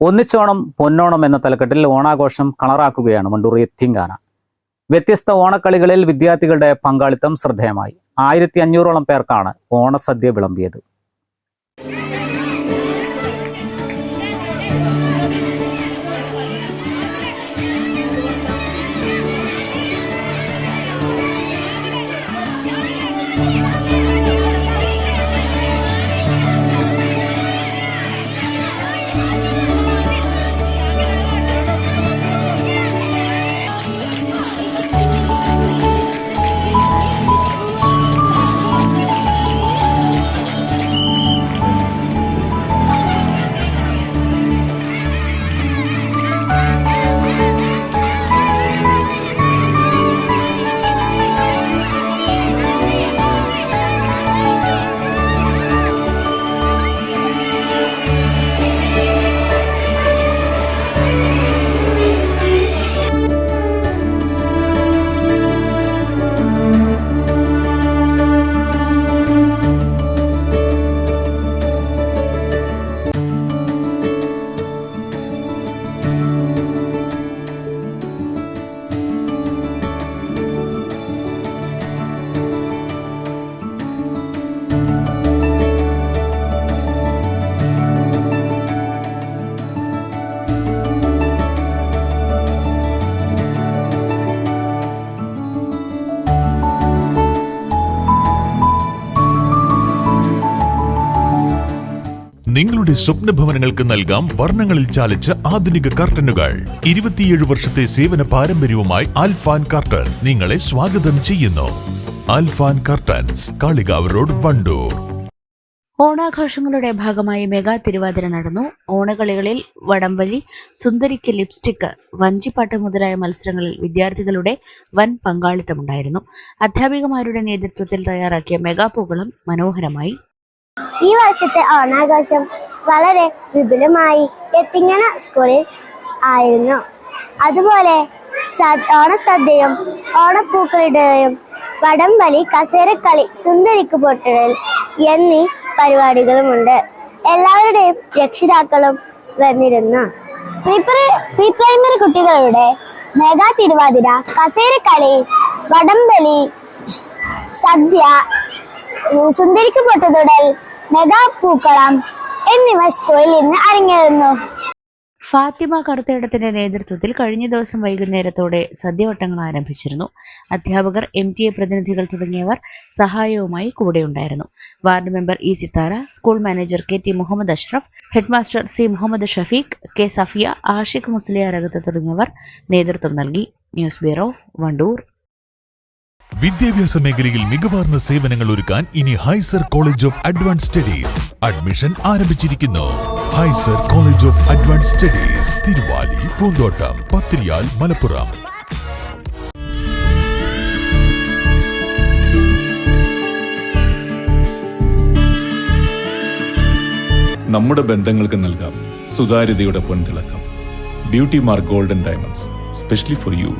ഒന്നിച്ചോണം പൊന്നോണം എന്ന തലക്കെട്ടിൽ ഓണാഘോഷം കളറാക്കുകയാണ് മണ്ടൂർ എത്തിങ്കാന വ്യത്യസ്ത ഓണക്കളികളിൽ വിദ്യാർത്ഥികളുടെ പങ്കാളിത്തം ശ്രദ്ധേയമായി. ആയിരത്തി അഞ്ഞൂറോളം പേർക്കാണ് ഓണസദ്യ വിളമ്പിയത്. നിങ്ങളുടെ സ്വപ്ന ഭവനങ്ങൾക്ക് നൽകാം വർണങ്ങളിൽ ചാലിച്ച ആധുനിക കർട്ടനുകൾ. ഇരുപത്തിയേഴ് വർഷത്തെ സേവന പാരമ്പര്യവുമായി ആൽഫാൻ കർട്ടൻ നിങ്ങളെ സ്വാഗതം ചെയ്യുന്നു. Alfan curtains Kalikavu road Wandoor. ഓണാഘോഷങ്ങളുടെ ഭാഗമായി മെഗാ തിരുവാതിര നടന്നു. ഓണകളികളിൽ വടംവലി സുന്ദരിക്ക് ലിപ്സ്റ്റിക്ക് വഞ്ചിപ്പാട്ട് മുതലായ മത്സരങ്ങളിൽ വിദ്യാർത്ഥികളുടെ വൻ പങ്കാളിത്തമുണ്ടായിരുന്നു. അധ്യാപികമാരുടെ നേതൃത്വത്തിൽ തയ്യാറാക്കിയ മെഗാ പൂക്കളം മനോഹരമായി. ഈ വർഷത്തെ ഓണാഘോഷം വളരെ വിപുലമായി എത്തിങ്ങന സ്കൂളിൽ ആയിരുന്നു. അതുപോലെ ഓണസദ്യയും ഓണപ്പൂക്കളുടെയും വടംവലി കസേരക്കളി സുന്ദരിക്ക് പൊട്ടിടൽ എന്നീ പരിപാടികളുമുണ്ട്. എല്ലാവരുടെയും രക്ഷിതാക്കളും വന്നിരുന്നു. പ്രീ പ്രീ പ്രൈമറി കുട്ടികളുടെ മെഗാ തിരുവാതിര കസേരക്കളി വടംവലി സദ്യ സുന്ദരിക്ക് പൊട്ടുതൊടൽ മെഗാ പൂക്കളം എന്നിവ സ്കൂളിൽ ഇന്ന് അരങ്ങേറുന്നു. ഫാത്തിമ കറുത്തേടത്തിന്റെ നേതൃത്വത്തിൽ കഴിഞ്ഞ ദിവസം വൈകുന്നേരത്തോടെ സദ്യവട്ടങ്ങൾ ആരംഭിച്ചിരുന്നു. അധ്യാപകർ എം ടി എ പ്രതിനിധികൾ തുടങ്ങിയവർ സഹായവുമായി കൂടെയുണ്ടായിരുന്നു ward member E Sithara school manager K T Muhammad Ashraf headmaster C Muhammad Shafeeq K Safiya Ashiq Musliya അകത്ത് തുടങ്ങിയവർ നേതൃത്വം നൽകി. News bureau Wandoor. വിദ്യാഭ്യാസ മേഖലയിൽ മികവാർന്ന സേവനങ്ങൾ ഒരുക്കാൻ ഇനി Hyzer college of advance studies admission ആരംഭിച്ചിരിക്കുന്നു. Hyzer college of advance studies Thiruvali Poonthottam Pathiriyal Malappuram. നമ്മുടെ ബന്ധങ്ങൾക്ക് നൽകാം സുതാര്യതയുടെ പൊൻതിളക്കം. Beauty mark golden diamonds specially for you